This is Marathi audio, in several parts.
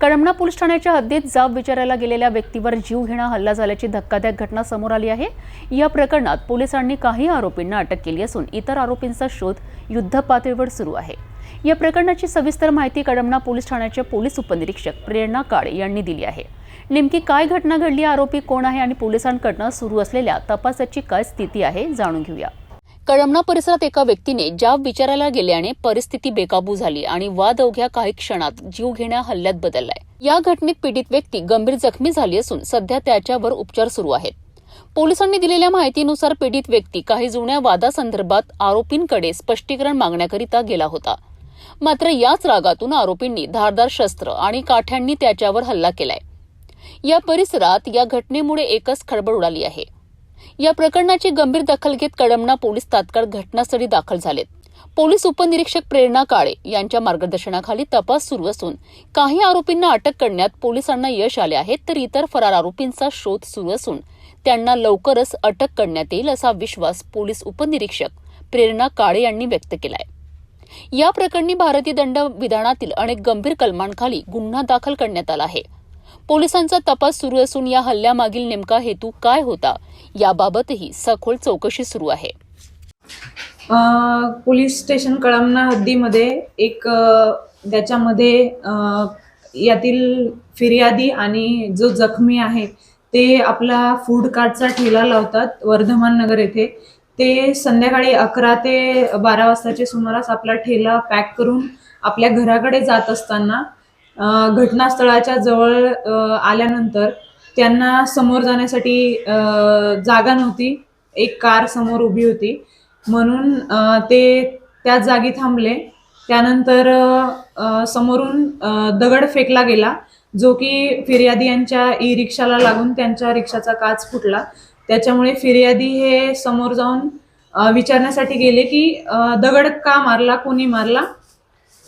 कळमना पोलीस ठाण्याच्या हद्दीत जाब विचारायला गेलेल्या व्यक्तीवर जीवघेणा हल्ला झाल्याची धक्कादायक घटना समोर आली आहे. या प्रकरणात पोलिसांनी काही आरोपींना अटक केली असून इतर आरोपींचा शोध युद्ध पातळीवर सुरू आहे. या प्रकरणाची सविस्तर माहिती कळमना पोलीस ठाण्याचे पोलीस उपनिरीक्षक प्रेरणा काळे यांनी दिली आहे. नेमकी काय घटना घडली आरोपी कोण आहे आणि पोलिसांकडनं सुरू असलेल्या तपासाची काय स्थिती आहे जाणून घेऊया. कळमना परिसरात एका व्यक्तीने जाब विचारायला गेल्याने परिस्थिती बेकाबू झाली आणि वाद अवघ्या काही क्षणात जीवघेण्या हल्ल्यात बदललाय. या घटनेत पीडित व्यक्ती गंभीर जखमी झाली असून सध्या त्याच्यावर उपचार सुरू आहेत. पोलिसांनी दिलेल्या माहितीनुसार पीडित व्यक्ती काही जुन्या वादासंदर्भात आरोपींकडे स्पष्टीकरण मागण्याकरिता गेला होता. मात्र याच रागातून आरोपींनी धारदार शस्त्र आणि काठ्यांनी त्याच्यावर हल्ला केलाय. या परिसरात या घटनेमुळे एकच खळबळ उडाली आहे. या प्रकरणाची गंभीर दखल घेत कळमना पोलीस तात्काळ घटनास्थळी दाखल झालेत. पोलीस उपनिरीक्षक प्रेरणा काळे यांच्या मार्गदर्शनाखाली तपास सुरू असून काही आरोपींना अटक करण्यात पोलिसांना यश आले आहे तर इतर फरार आरोपींचा शोध सुरू असून त्यांना लवकरच अटक करण्यात येईल असा विश्वास पोलीस उपनिरीक्षक प्रेरणा काळे यांनी व्यक्त केलाय. या प्रकरणी भारतीय दंड विधानातील अनेक गंभीर कलमांखाली गुन्हा दाखल करण्यात आला आहे. पोलिसांचा तपास सुरू असून या हल्ल्यामागील नेमका हेतू काय होता? याबाबतही सखोल चौकशी सुरू आहे. पोलीस स्टेशन कळमना हद्दीमध्ये एक त्याच्यामध्ये यातील फिर्यादी आणि जो जखमी आहे ते आपला फूड कार्टचा ठेला लावतात वर्धमान नगर येथे. ते संध्याकाळी अकरा ते बारा वाजताच्या सुमारास आपला ठेला पॅक करून आपल्या घराकडे जात असताना घटनास्थळाच्या जवळ आल्यानंतर त्यांना समोर जाण्यासाठी जागा नव्हती. एक कार समोर उभी होती. म्हणून ते त्याच जागी थांबले. त्यानंतर समोरून दगड फेकला गेला जो की फिर्यादी यांच्या ई रिक्षाला लागून त्यांच्या रिक्षाचा काच फुटला. त्याच्यामुळे फिर्यादी हे समोर जाऊन विचारण्यासाठी गेले की दगड का मारला? कोणी मारला?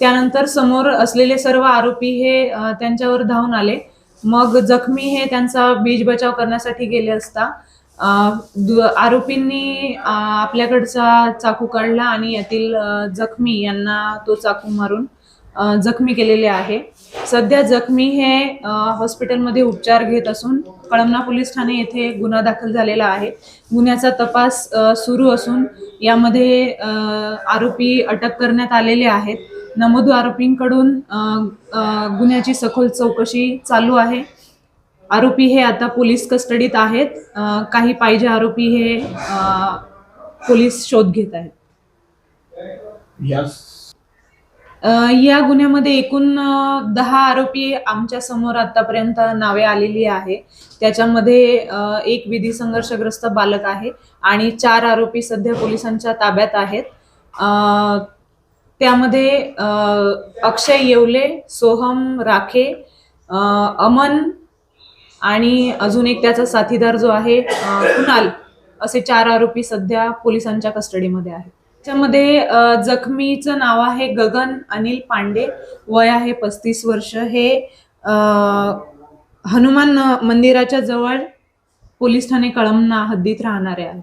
त्यानंतर समोर असलेले सर्व आरोपी हे त्यांच्यावर धावून आले. मग जखमी हे त्यांचा बीज बचाव करण्यासाठी गेले असता दु- आरोपींनी आपल्याकडचा चाकू काढला आणि यातील जखमी यांना तो चाकू मारून जखमी केलेले आहे. सध्या जखमी हे हॉस्पिटलमध्ये उपचार घेत असून कळमना पोलीस ठाणे येथे गुन्हा दाखल झालेला आहे. गुन्ह्याचा तपास सुरू असून यामध्ये आरोपी अटक करण्यात आलेले आहेत. नमोद आरोपींकडून गुन्ह्याची सखोल चौकशी चालू आहे. आरोपी हे आता पोलीस कस्टडीत आहेत. काही पाहिजे आरोपी हे पोलीस शोध घेत आहेत. या गुन्ह्यामध्ये एकूण दहा आरोपी आमच्यासमोर आतापर्यंत नावे आलेली आहे. त्याच्यामध्ये एक विधी संघर्षग्रस्त बालक आहे आणि चार आरोपी सध्या पोलिसांच्या ताब्यात आहेत. त्यामध्ये अक्षय येवले सोहम राखे अमन आणि अजून एक त्याचा साथीदार जो आहे कुणाल असे चार आरोपी सध्या पोलिसांच्या कस्टडीमध्ये आहेत. त्याच्यामध्ये जखमीचं नाव आहे गगन अनिल पांडे वय आहे पस्तीस वर्ष. हे हनुमान मंदिराच्या जवळ पोलीस ठाणे कळमना हद्दीत राहणारे आहेत.